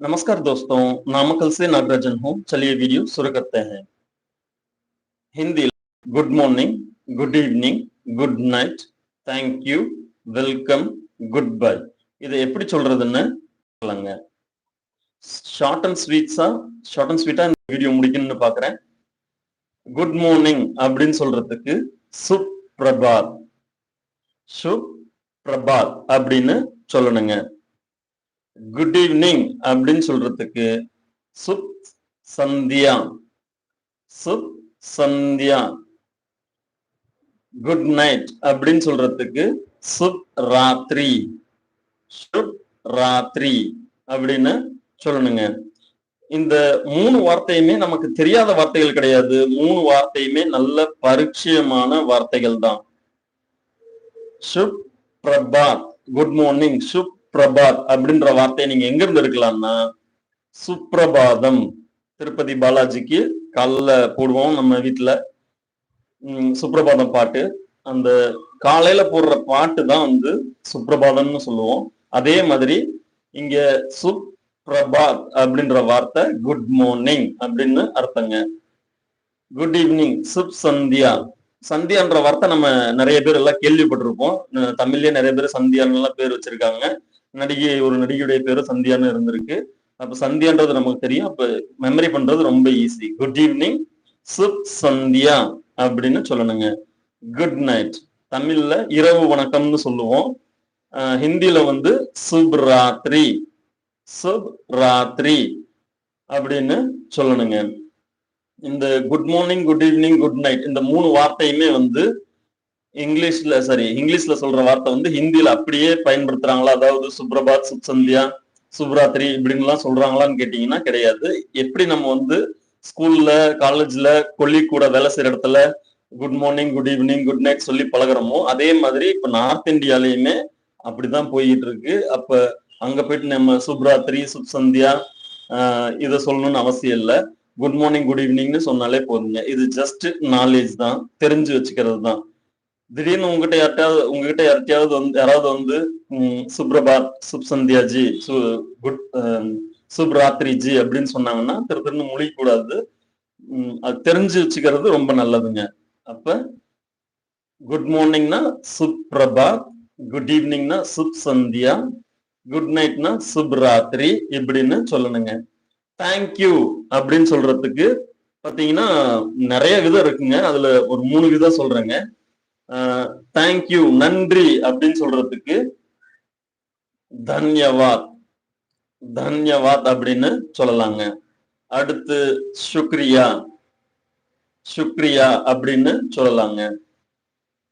नमस्कार दोस्तों नामकल से नागराजन हूँ चलिए वीडियो शुरू करते हैं Hindi good morning good evening good night thank you welcome good bye இதை எப்படி சொல்றதுன்னு சொல்லுங்க ஷார்ட் அண்ட் ஸ்வீட்ஸா ஷார்ட் அண்ட் ஸ்வீட்டா இந்த வீடியோ முடிக்கணும்னு பாக்குறேன் குட் மார்னிங் அப்படின்னு சொல்றதுக்கு சுப் பிரபாத் சுப் பிரபாத் அப்படின்னு சொல்லணுங்க குட் ஈவினிங் அப்படின்னு சொல்றதுக்கு சுப் சந்தியா. சுப் சந்தியா. குட் நைட் அப்படின்னு சொல்றதுக்கு சுப் ராத்திரி. சுப் ராத்திரி அப்படின்னு சொல்லணுங்க. இந்த மூணு வார்த்தையுமே நமக்கு தெரியாத வார்த்தைகள் கிடையாது. மூணு வார்த்தையுமே நல்ல பரிச்சயமான வார்த்தைகள் தான். சுப் பிரபாத். குட் மார்னிங் சுப் பிரபாத் அப்படின்ற வார்த்தையை நீங்க எங்க இருந்து எடுக்கலாம்னா சுப்ரபாதம் திருப்பதி பாலாஜிக்கு காலைல போடுவோம் நம்ம வீட்டுல சுப்பிரபாதம் சுப்ரபாதம் பாட்டு. அந்த காலையில போடுற பாட்டு தான் வந்து சுப்ரபாதம்னு சொல்லுவோம். அதே மாதிரி இங்க சுப் பிரபாத் அப்படின்ற வார்த்தை குட் மார்னிங் அப்படின்னு அர்த்தங்க. குட் ஈவினிங் சுப் சந்தியா சந்தியான்ற வார்த்தை நம்ம நிறைய பேர் எல்லாம் கேள்விப்பட்டிருப்போம். தமிழ்லயே நிறைய பேர் சந்தியான்னு எல்லாம் பேர் வச்சிருக்காங்க. நடிகை ஒரு நடிகையுடைய பேரு சந்தியான்னு இருந்திருக்கு. அப்ப சந்தியான்றது நமக்கு தெரியும். அப்ப மெமரி பண்றது ரொம்ப ஈஸி குட் ஈவினிங் சுப் சந்தியா அப்படின்னு சொல்லணுங்க. குட் நைட் தமிழ்ல இரவு வணக்கம்னு சொல்லுவோம். ஹிந்தியில வந்து சுப் ராத்ரி சுப் ராத்ரி அப்படின்னு சொல்லணுங்க. இந்த good morning good evening good night இந்த மூணு வார்த்தையுமே வந்து இங்கிலீஷ்ல சாரி இங்கிலீஷ்ல சொல்ற வார்த்தை வந்து ஹிந்தியில அப்படியே பயன்படுத்துறாங்களா? அதாவது சுப்ரபாத் சுப் சந்தியா சுப்ராத்திரி இப்படின்லாம் சொல்றாங்களான்னு கேட்டீங்கன்னா கிடையாது. எப்படி நம்ம வந்து ஸ்கூல்ல காலேஜ்ல கொல்லி கூட வேலை செய்யற இடத்துல good morning good evening good night சொல்லி பழகிறோமோ அதே மாதிரி இப்ப நார்த் இந்தியாலயுமே அப்படிதான் போயிட்டு இருக்கு. அப்ப அங்க போயிட்டு நம்ம சுப்ராத்திரி சுப் சந்தியா இதை சொல்லணும்னு அவசியம் இல்லை. குட் மார்னிங் குட் ஈவினிங்னு சொன்னாலே போதுங்க. இது ஜஸ்ட் நாலேஜ் தான். தெரிஞ்சு வச்சுக்கிறது தான் திடீர்னு உங்ககிட்ட யார்ட்டையாவது உங்ககிட்ட யார்ட்டையாவது வந்து யாராவது வந்து சுப்ரபாத் சுப் சந்தியா ஜி சு குட் சுப்ராத்திரி ஜி அப்படின்னு சொன்னாங்கன்னா திரு திருன்னு மொழிக்க கூடாது. அது தெரிஞ்சு வச்சுக்கிறது ரொம்ப நல்லதுங்க. அப்ப குட் மார்னிங்னா சுப்ரபாத் குட் ஈவினிங்னா சுப் சந்தியா குட் நைட்னா சுப்ராத்திரி இப்படின்னு சொல்லணுங்க. தேங்க்யூ அப்படின்னு சொல்றதுக்கு பாத்தீங்கன்னா நிறைய விதம் இருக்குங்க. அதுல ஒரு மூணு விதம் சொல்றேங்க. தேங்க்யூ நன்றி அப்படின்னு சொல்றதுக்கு தன்யவாத் தன்யவாத் அப்படின்னு சொல்லலாங்க. அடுத்து சுக்ரியா சுக்ரியா அப்படின்னு சொல்லலாங்க.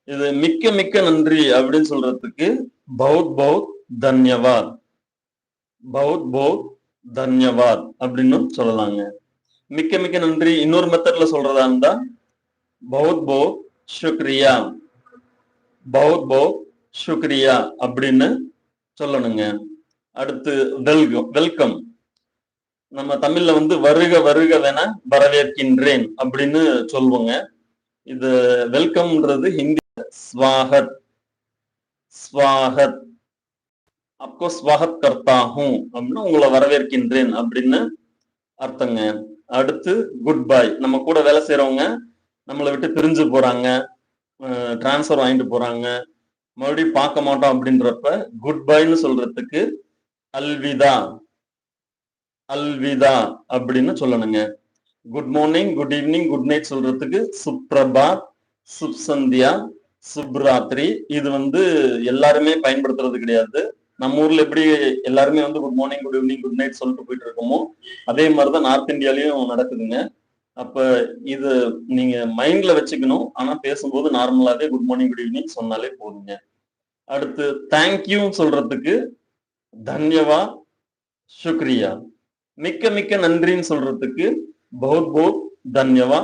இது மிக்க மிக்க நன்றி அப்படின்னு சொல்றதுக்கு பௌத் பௌத் தன்யவாத் பௌத் பௌத் தன்யவாத் அப்படின்னு சொல்லலாங்க. மிக்க மிக்க நன்றி. இன்னொரு மெத்தட்ல சொல்றதா இருந்தா பௌத் பௌத் சுக்ரியா. பௌத் பௌத் சுக்ரியா அப்படின்னு சொல்லணுங்க. அடுத்து வெல்கம் வெல்கம். நம்ம தமிழ்ல வந்து வருக வருகவென வரவேற்கின்றேன் அப்படின்னு சொல்லுவோங்க இது வெல்கம்ன்றது ஹிந்தி ஸ்வாகத் ஸ்வாகத். அப்போ ஸ்வாகத் கர்த்தாகும் அப்படின்னு உங்களை வரவேற்கின்றேன் அப்படின்னு அர்த்தங்க. அடுத்து குட் பை நம்ம கூட வேலை செய்யறவங்க நம்மளை விட்டு பிரிஞ்சு போறாங்க. டிரான்ஸ்ஃபர் வாங்கிட்டு போறாங்க. மறுபடியும் பார்க்க மாட்டோம் அப்படின்றப்ப குட் பைன்னு சொல்றதுக்கு அல்விதா அல்விதா அப்படின்னு சொல்லணுங்க. Good morning good evening good night சொல்றதுக்கு சுப்ரபாத் சுப் சந்தியா இது வந்து எல்லாருமே பயன்படுத்துறது கிடையாது. நம்ம ஊர்ல எப்படி எல்லாருமே வந்து good morning good evening good night சொல்லிட்டு போயிட்டு இருக்கோமோ அதே மாதிரிதான் நார்த் இந்தியாலயும் நடக்குதுங்க. அப்ப இது நீங்க மைண்ட்ல வச்சுக்கணும். ஆனா பேசும்போது நார்மலாவே குட் மார்னிங் குட் ஈவினிங் சொன்னாலே போதுங்க. அடுத்து தேங்க்யூ சொல்றதுக்கு தன்யவா சுக்ரியா. மிக்க மிக்க நன்றின்னு சொல்றதுக்கு பௌத் பௌத் தன்யவா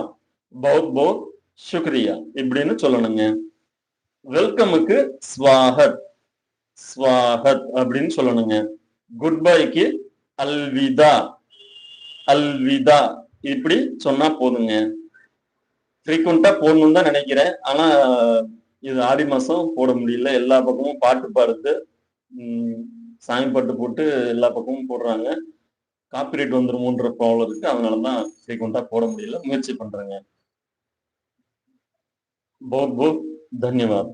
பௌத் பௌத் சுக்ரியா இப்படின்னு சொல்லணுங்க. வெல்கமுக்கு ஸ்வாகத் ஸ்வாகத் அப்படின்னு சொல்லணுங்க. குட் பைக்கு அல்விதா அல்விதா. இப்படி சொன்னா போதுங்க. ஃப்ரீக்வெண்டா போடணும்னு தான் நினைக்கிறேன். ஆனா இது ஆடி மாசம் போட முடியல. எல்லா பக்கமும் பாட்டு பாடுத்து சாமி பாட்டு போட்டு எல்லா பக்கமும் போடுறாங்க. காப்பிரைட் வந்துருமோன்ற ப்ராப்ளம் இருக்கு. அதனால தான் ஃப்ரீக்வெண்டா போட முடியல. முயற்சி பண்றேங்க. போ போத் தன்யவாத்.